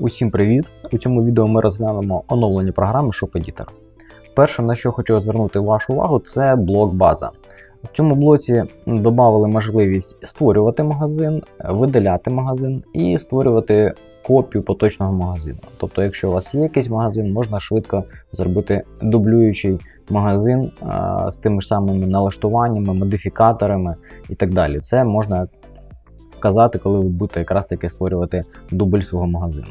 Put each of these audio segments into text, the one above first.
Усім привіт! У цьому відео ми розглянемо оновлення програми Shop Editor. Перше, на що хочу звернути вашу увагу, це блок база. В цьому блоці додали можливість створювати магазин, видаляти магазин і створювати копію поточного магазину. Тобто, якщо у вас є якийсь магазин, можна швидко зробити дублюючий магазин а, з тими ж самими налаштуваннями, модифікаторами і так далі. Це можна вказати, коли ви будете якраз таки створювати дубль свого магазину.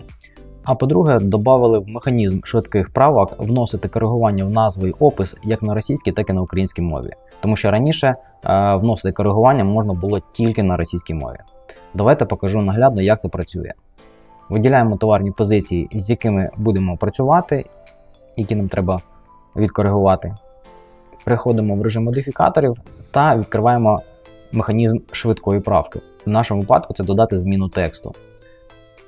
А по-друге, додали в механізм швидких правок вносити коригування в назви і опис як на російській, так і на українській мові. Тому що раніше е, вносити коригування можна було тільки на російській мові. Давайте покажу наглядно, як це працює. Виділяємо товарні позиції, з якими будемо працювати, які нам треба відкоригувати. Переходимо в режим модифікаторів та відкриваємо механізм швидкої правки. В нашому випадку це додати зміну тексту.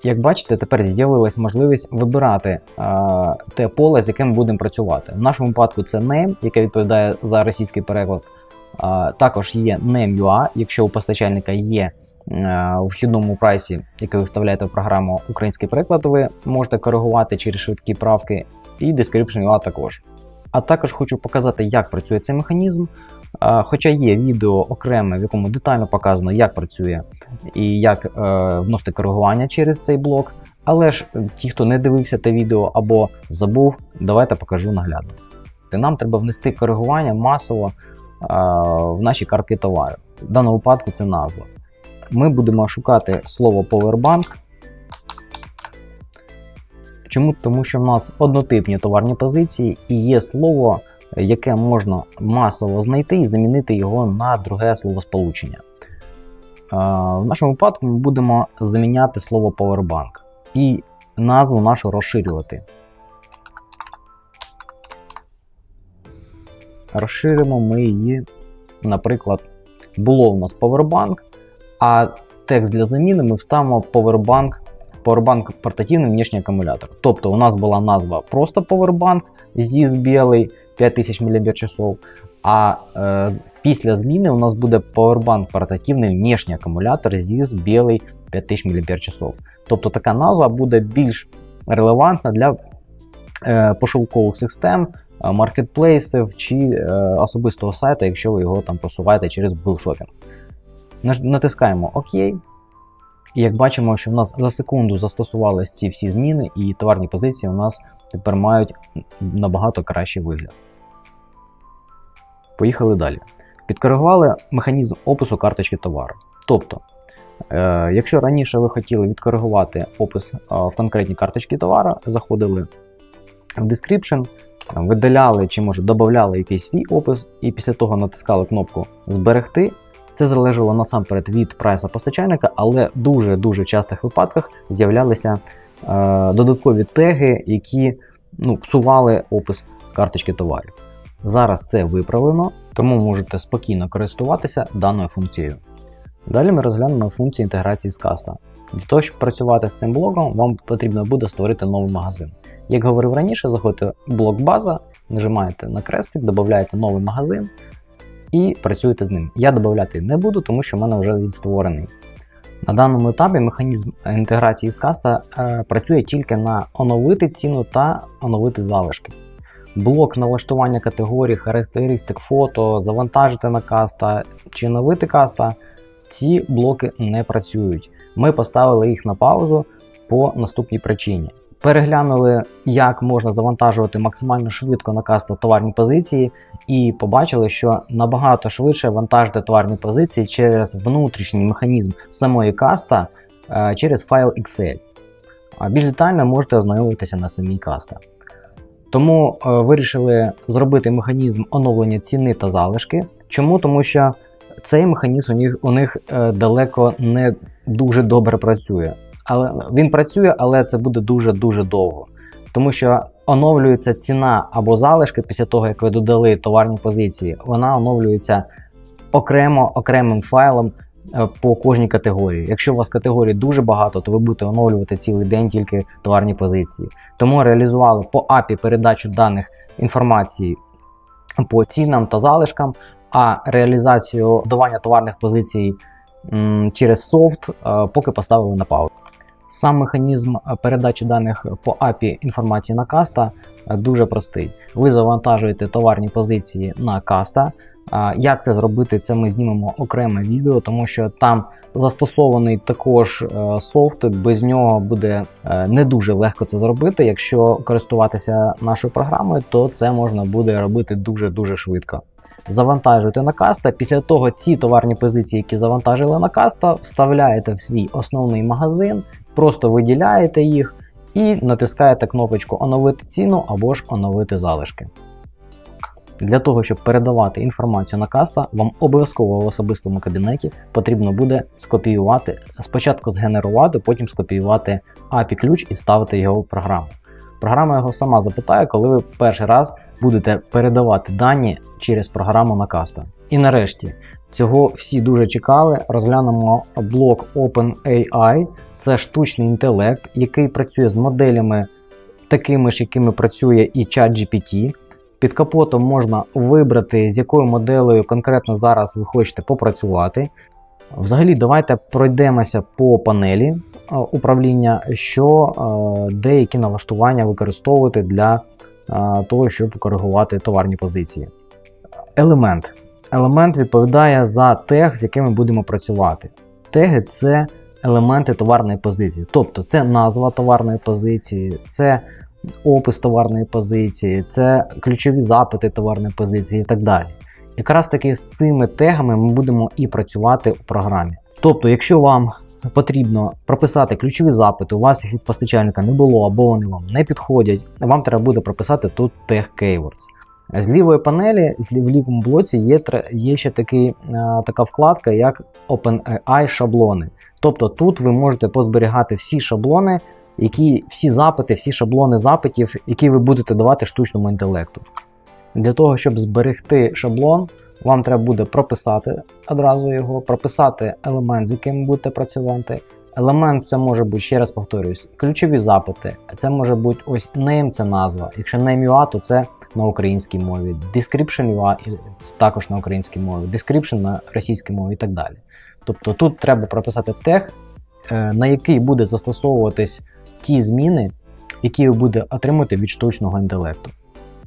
Як бачите, тепер з'явилась можливість вибирати а, те поле, з яким будемо працювати. В нашому випадку це name, яке відповідає за російський переклад. А, також є name.ua, якщо у постачальника є а, у вхідному прайсі, який ви вставляєте в програму український переклад, ви можете коригувати через швидкі правки, і description.ua також. А також хочу показати, як працює цей механізм. Хоча є відео окреме, в якому детально показано, як працює і як е, вносити коригування через цей блок. Але ж е, ті, хто не дивився те відео або забув, давайте покажу наглядно. Нам треба внести коригування масово е, в наші картки товарів. В даному випадку це назва. Ми будемо шукати слово Powerbank. Чому? Тому що в нас однотипні товарні позиції і є слово, яке можна масово знайти і замінити його на друге словосполучення. В нашому випадку ми будемо заміняти слово Powerbank і назву нашу розширювати. Розширимо ми її, наприклад, було в нас Powerbank, а текст для заміни ми вставимо Powerbank, Powerbank портативний внешній акумулятор. Тобто у нас була назва просто Powerbank ZIS білий 5000 мАч, а е, після зміни у нас буде Powerbank портативний внешній акумулятор ZIS білий 5000 мАч. Тобто така назва буде більш релевантна для е, пошукових систем, е, маркетплейсів чи е, особистого сайту, якщо ви його там просуваєте через Google Shopping. Натискаємо ОК. І як бачимо, що в нас за секунду застосувалися ці всі зміни, і товарні позиції у нас тепер мають набагато кращий вигляд. Поїхали далі. Підкоригували механізм опису карточки товару. Тобто, е, якщо раніше ви хотіли відкоригувати опис е, в конкретній карточці товару, заходили в description, видаляли чи може додавали якийсь свій опис, і після того натискали кнопку Зберегти. Це залежало насамперед від прайса постачальника, але в дуже-дуже частих випадках з'являлися е, додаткові теги, які ну, псували опис карточки товарів. Зараз це виправлено, тому можете спокійно користуватися даною функцією. Далі ми розглянемо функцію інтеграції з каста. Для того, щоб працювати з цим блоком, вам потрібно буде створити новий магазин. Як говорив раніше, заходите в блок база, нажимаєте на крестик, додаєте новий магазин і працюєте з ним. Я додати не буду, тому що в мене вже він створений. На даному етапі механізм інтеграції з каста е, працює тільки на оновити ціну та оновити залишки. Блок налаштування категорій, характеристик фото, завантажити на каста чи оновити каста, ці блоки не працюють. Ми поставили їх на паузу по наступній причині. Переглянули, як можна завантажувати максимально швидко на каста товарні позиції, і побачили, що набагато швидше вантажити товарні позиції через внутрішній механізм самої каста е, через файл Excel. Більш детально можете ознайомитися на самій каста. Тому е, вирішили зробити механізм оновлення ціни та залишки. Чому? Тому що цей механізм у них, у них е, далеко не дуже добре працює. Але Він працює, але це буде дуже-дуже довго. Тому що оновлюється ціна або залишки після того, як ви додали товарні позиції, вона оновлюється окремо окремим файлом по кожній категорії. Якщо у вас категорій дуже багато, то ви будете оновлювати цілий день тільки товарні позиції. Тому реалізували по API передачу даних інформації по цінам та залишкам, а реалізацію додавання товарних позицій через софт е, поки поставили на паузу. Сам механізм е, передачі даних по API інформації на каста е, дуже простий. Ви завантажуєте товарні позиції на каста. Як це зробити, це ми знімемо окреме відео, тому що там застосований також е, софт, без нього буде е, не дуже легко це зробити. Якщо користуватися нашою програмою, то це можна буде робити дуже-дуже швидко. Завантажуєте на каста, після того ці товарні позиції, які завантажили на каста, вставляєте в свій основний магазин, просто виділяєте їх і натискаєте кнопочку Оновити ціну або ж оновити залишки. Для того, щоб передавати інформацію на каста, вам обов'язково в особистому кабінеті потрібно буде скопіювати, спочатку згенерувати, потім скопіювати API ключ і вставити його в програму. Програма його сама запитає, коли ви перший раз будете передавати дані через програму на каста. І нарешті, цього всі дуже чекали. Розглянемо блок OpenAI. Це штучний інтелект, який працює з моделями, такими ж, якими працює і ChatGPT. Під капотом можна вибрати, з якою моделею конкретно зараз ви хочете попрацювати. Взагалі, давайте пройдемося по панелі е, управління, що е, деякі налаштування використовувати для е, того, щоб коригувати товарні позиції. Елемент. Елемент відповідає за тег, з яким ми будемо працювати. Теги це елементи товарної позиції. Тобто це назва товарної позиції, це опис товарної позиції, це ключові запити товарної позиції і так далі. Якраз таки з цими тегами ми будемо і працювати у програмі. Тобто, якщо вам потрібно прописати ключові запити, у вас їх від постачальника не було або вони вам не підходять, вам треба буде прописати тут тег Keywords. З лівої панелі, в лівому блоці є є ще такий, така вкладка, як OpenAI шаблони. Тобто тут ви можете позберігати всі шаблони, які всі запити, всі шаблони запитів, які ви будете давати штучному інтелекту. Для того, щоб зберегти шаблон, вам треба буде прописати одразу його, прописати елемент, з яким будете працювати. Елемент це може бути, ще раз повторюсь, ключові запити. Це може бути ось name це назва. Якщо name UA, то це на українській мові. Description UA це також на українській мові, description на російській мові і так далі. Тобто тут треба прописати тег, е, на який буде застосовуватись ті зміни, які ви будете отримати від штучного інтелекту.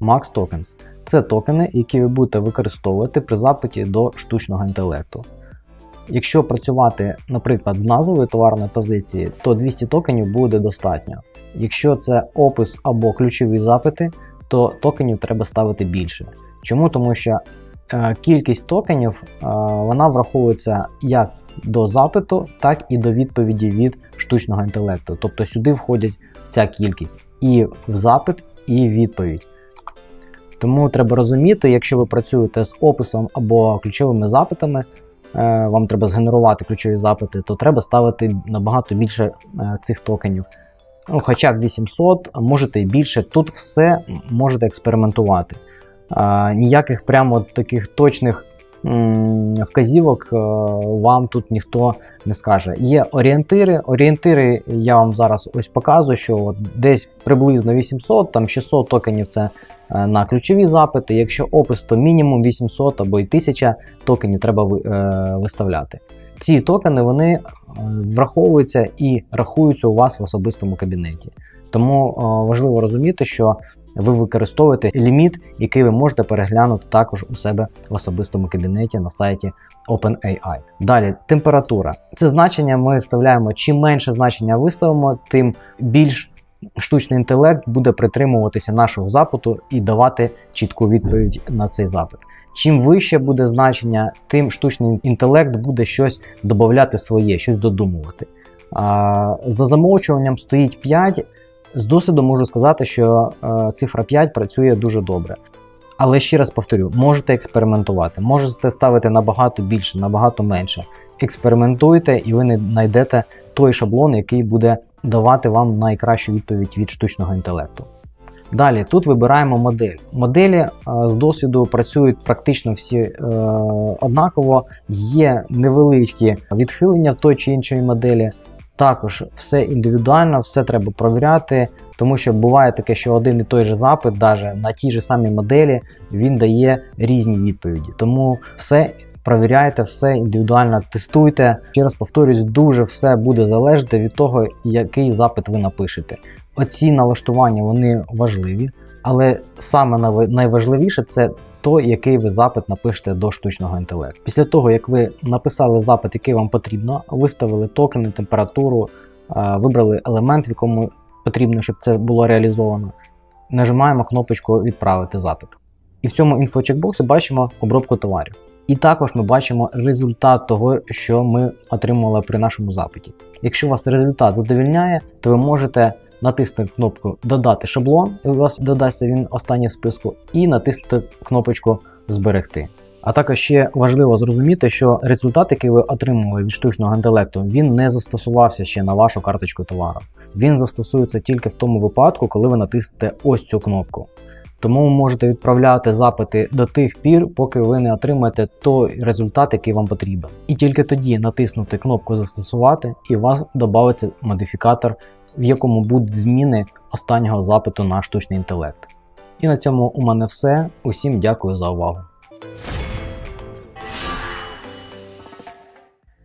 Max Tokens це токени, які ви будете використовувати при запиті до штучного інтелекту. Якщо працювати, наприклад, з назвою товарної позиції, то 200 токенів буде достатньо. Якщо це опис або ключові запити, то токенів треба ставити більше. Чому? Тому що кількість токенів е, вона враховується як до запиту, так і до відповіді від штучного інтелекту. Тобто сюди входять ця кількість і в запит, і відповідь. Тому треба розуміти, якщо ви працюєте з описом або ключовими запитами, е, вам треба згенерувати ключові запити, то треба ставити набагато більше е, цих токенів. Ну, Хоча б 800, можете і більше. Тут все можете експериментувати. Ніяких прямо таких точних вказівок е, вам тут ніхто не скаже. Є орієнтири. Орієнтири я вам зараз ось показую, що от десь приблизно 800, там 600 токенів це е, на ключові запити. Якщо опис, то мінімум 800 або й 1000 токенів треба е, виставляти. Ці токени вони враховуються і рахуються у вас в особистому кабінеті. Тому важливо розуміти, що ви використовуєте ліміт, який ви можете переглянути також у себе в особистому кабінеті на сайті OpenAI. Далі температура. Це значення ми вставляємо. Чим менше значення виставимо, тим більш штучний інтелект буде притримуватися нашого запиту і давати чітку відповідь на цей запит. Чим вище буде значення, тим штучний інтелект буде щось додати своє, щось додумувати. За замовчуванням стоїть 5. З досвіду можу сказати, що е, цифра 5 працює дуже добре. Але ще раз повторю, можете експериментувати, можете ставити набагато більше, набагато менше. Експериментуйте, і ви не знайдете той шаблон, який буде давати вам найкращу відповідь від штучного інтелекту. Далі тут вибираємо модель. Моделі е, з досвіду працюють практично всі е, однаково, є невеличкі відхилення в той чи іншої моделі. Також все індивідуально, все треба провіряти, тому що буває таке, що один і той же запит, навіть на тій же самій моделі, він дає різні відповіді. Тому все провіряйте все індивідуально, тестуйте. Ще раз повторюсь, дуже все буде залежати від того, який запит ви напишете. Оці налаштування вони важливі, але саме найважливіше це той, який ви запит напишете до штучного інтелекту. Після того, як ви написали запит, який вам потрібно, виставили токени, температуру, е, вибрали елемент, в якому потрібно, щоб це було реалізовано, нажимаємо кнопочку Відправити запит. І в цьому інфочекбоксі бачимо обробку товарів. І також ми бачимо результат того, що ми отримали при нашому запиті. Якщо вас результат задовільняє, то ви можете натиснути кнопку Додати шаблон, і у вас додасться він останній в списку, і натиснути кнопочку Зберегти. А також ще важливо зрозуміти, що результат, який ви отримали від штучного інтелекту, він не застосувався ще на вашу карточку товару. Він застосується тільки в тому випадку, коли ви натиснете ось цю кнопку. Тому ви можете відправляти запити до тих пір, поки ви не отримаєте той результат, який вам потрібен. І тільки тоді натиснути кнопку Застосувати, і у вас додається модифікатор, в якому будуть зміни останнього запиту на штучний інтелект. І на цьому у мене все. Усім дякую за увагу.